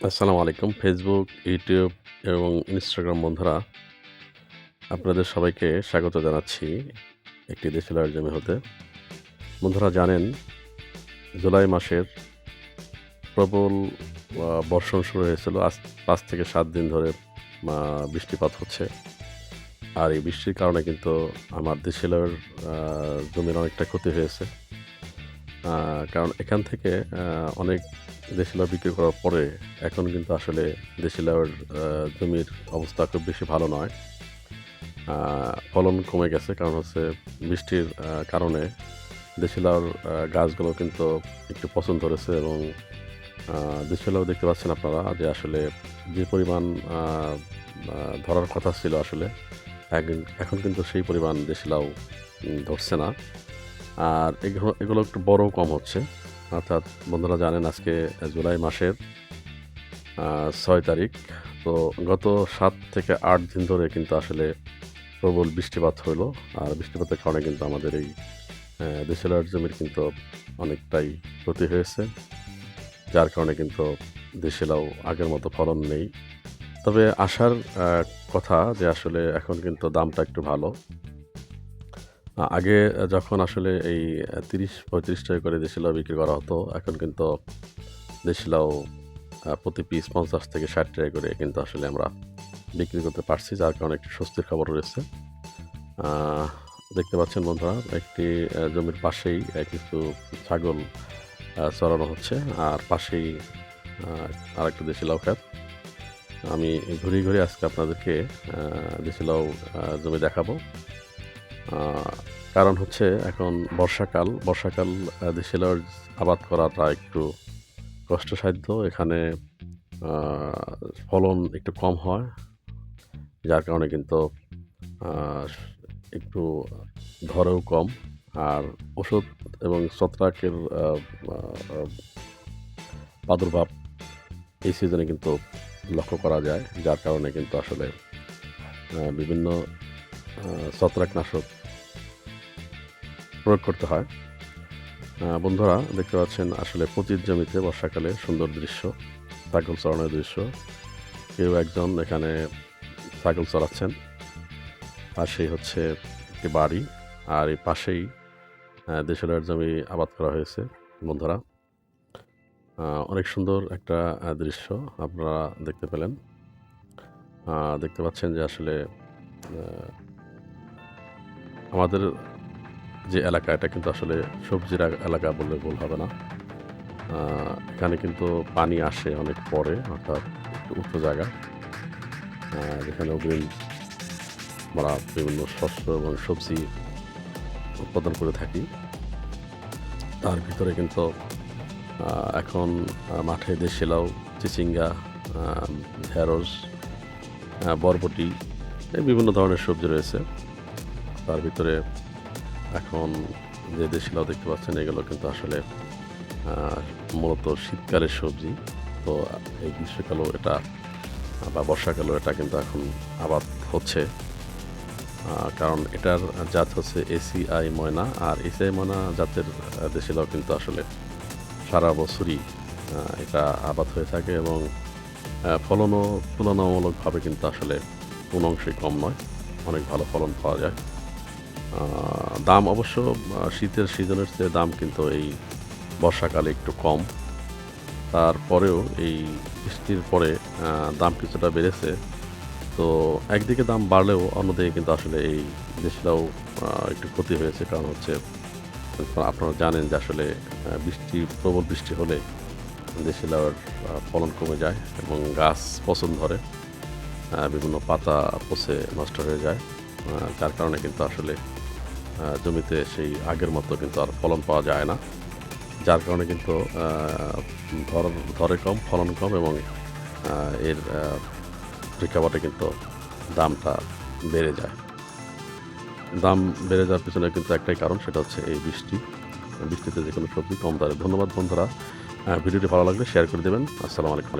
আসসালামু আলাইকুম। Facebook, YouTube এবং ইনস্টাগ্রাম বন্ধুরা আপনাদের সবাইকে স্বাগত জানাচ্ছি একটি দেশীয় জমি হতে। বন্ধুরা জানেন জুলাই মাসের প্রবল বর্ষণ শুরু হয়েছিল। আজ পাঁচ থেকে সাত দিন ধরে বৃষ্টিপাত হচ্ছে। আর এই বৃষ্টির কারণে কিন্তু আমার দেশীয়র আ জমির অনেকটা ক্ষতি হয়েছে। কারণ এখান থেকে অনেক দেশীয় বিক্রি করার পরে এখন কিন্তু আসলে দেশীয়র আ জমির অবস্থা খুব বেশি ভালো নয়। ফলন কমে গেছে কারণ হচ্ছে বৃষ্টির কারণে দেশীয়র আ গাছগুলো কিন্তু একটু পছন্দ ধরেছে এবং আ দেশীয় লাউ দেখতে পাচ্ছেন আপনারা যে আসলে যে পরিমাণ ধরার কথা ছিল আসলে, এখন কিন্তু সেই পরিমাণ দেশি লাউ ধরছে না। আর এগুলো এগুলো একটু বড়ও কম হচ্ছে। অর্থাৎ বন্ধুরা জানেন আজকে জুলাই মাসের ছয় তারিখ। তো গত সাত থেকে আট দিন ধরে কিন্তু আসলে প্রবল বৃষ্টিপাত হইল। আর বৃষ্টিপাতের কারণে কিন্তু আমাদের এই অ্যা দেশীয়র জমির কিন্তু অনেকটাই ক্ষতি হয়েছে। যার কারণে কিন্তু দেশি লাউ আগের মতো ফলন নেই। তবে আশার, আ, কথা যে আসলে এখন কিন্তু দামটা একটু ভালো। আগে যখন আসলে এই ৩০-৩৫ টাকা করে দেশি লাউ বিক্রি করা হতো, এখন কিন্তু দেশি লাউ প্রতি পিস ৫০ থেকে ৬০ টাকা করে কিন্তু আসলে আমরা বিক্রি করতে পারছি। যার কারণে একটি স্বস্তির খবর রয়েছে। দেখতে পাচ্ছেন বন্ধুরা একটি জমির পাশেই কিছু ছাগল আ চরানো হচ্ছে। আর পাশেই আরেকটা দেশি লাউ ক্ষেত। আমি ঘুরিয়ে, ঘুরে আজকে আপনাদেরকে দেশি লাউ জমি দেখাবো। কারণ হচ্ছে এখন বর্ষাকাল। বর্ষাকাল দেশি আবাদ করাটা একটু কষ্টসাধ্য। এখানে ফলন একটু কম হয়। যার কারণে কিন্তু একটু ধরেও কম। আর ওষুধ এবং ছত্রাকের প্রাদুর্ভাব এই সিজনে কিন্তু লক্ষ্য করা যায়। যার কারণে কিন্তু আসলে বিভিন্ন ছত্রাকনাশক প্রয়োগ করতে হয়। বন্ধুরা দেখতে পাচ্ছেন আসলে পতিত জমিতে বর্ষাকালে সুন্দর দৃশ্য, ছাগল চড়ানোর দৃশ্য। কেউ একজন এখানে ছাগল চরাচ্ছেন। পাশেই হচ্ছে একটি বাড়ি। আর এই পাশেই আ দেশি লাউয়ের জমি আবাদ করা হয়েছে বন্ধুরা। অনেক সুন্দর একটা দৃশ্য আপনারা দেখতে পেলেন। দেখতে পাচ্ছেন যে আসলে আমাদের যে এলাকা এটা কিন্তু আসলে সবজির এলাকা বললে ভুল হবে না। এখানে কিন্তু পানি আসে অনেক পরে অর্থাৎ একটু উঁচু জায়গা। যেখানে অগ্রিম আমরা বিভিন্ন শস্য এবং সবজি উৎপাদন করে থাকি। তার ভিতরে কিন্তু এখন মাঠে দেশি লাউ, চিচিঙ্গা, ঢেঁড়স, বরবটি বিভিন্ন ধরনের সবজি রয়েছে। তার ভিতরে এখন যে দেশি লাউ দেখতে পাচ্ছেন, এগুলো কিন্তু আসলে মূলত শীতকালের সবজি। তো এই গ্রীষ্মকালেও এটা, বা বর্ষাকালেও এটা কিন্তু এখন আবাদ হচ্ছে। কারণ এটার জাত হচ্ছে এসিআই ময়না। আর এসিআই ময়না জাতের আ দেশি লাউ কিন্তু আসলে সারা বছরই এটা আবাদ হয়ে থাকে এবং ফলনও তুলনামূলকভাবে কিন্তু আসলে কোনো অংশেই কম নয়। অনেক ভালো ফলন পাওয়া যায়। দাম অবশ্য শীতের সিজনের চেয়ে দাম কিন্তু এই বর্ষাকালে একটু কম। তারপরেও এই বৃষ্টির পরে দাম কিছুটা বেড়েছে। তো একদিকে দাম বাড়লেও অন্যদিকে কিন্তু আসলে এই দেশি লাউ আ একটু ক্ষতি হয়েছে। কারণ হচ্ছে, আপনারা জানেন যে আসলে বৃষ্টি, প্রবল বৃষ্টি হলে দেশি লাউয়ের ফলন কমে যায় এবং গাছ পচন ধরে। বিভিন্ন পাতা পচে নষ্ট হয়ে যায়। যার কারণে কিন্তু আসলে জমিতে সেই আগের মতো কিন্তু আর ফলন পাওয়া যায় না। যার কারণে কিন্তু ধর ধরে কম, ফলন কম এবং এর প্রেক্ষাপটে কিন্তু দামটা বেড়ে যায়। দাম বেড়ে যাওয়ার পিছনে কিন্তু একটাই কারণ সেটা হচ্ছে এই বৃষ্টি। বৃষ্টিতে যে কোনো সবজি কম দরে। ধন্যবাদ বন্ধুরা। ভিডিওটি ভালো লাগলে শেয়ার করে দেবেন আসসালামু আলাইকুম।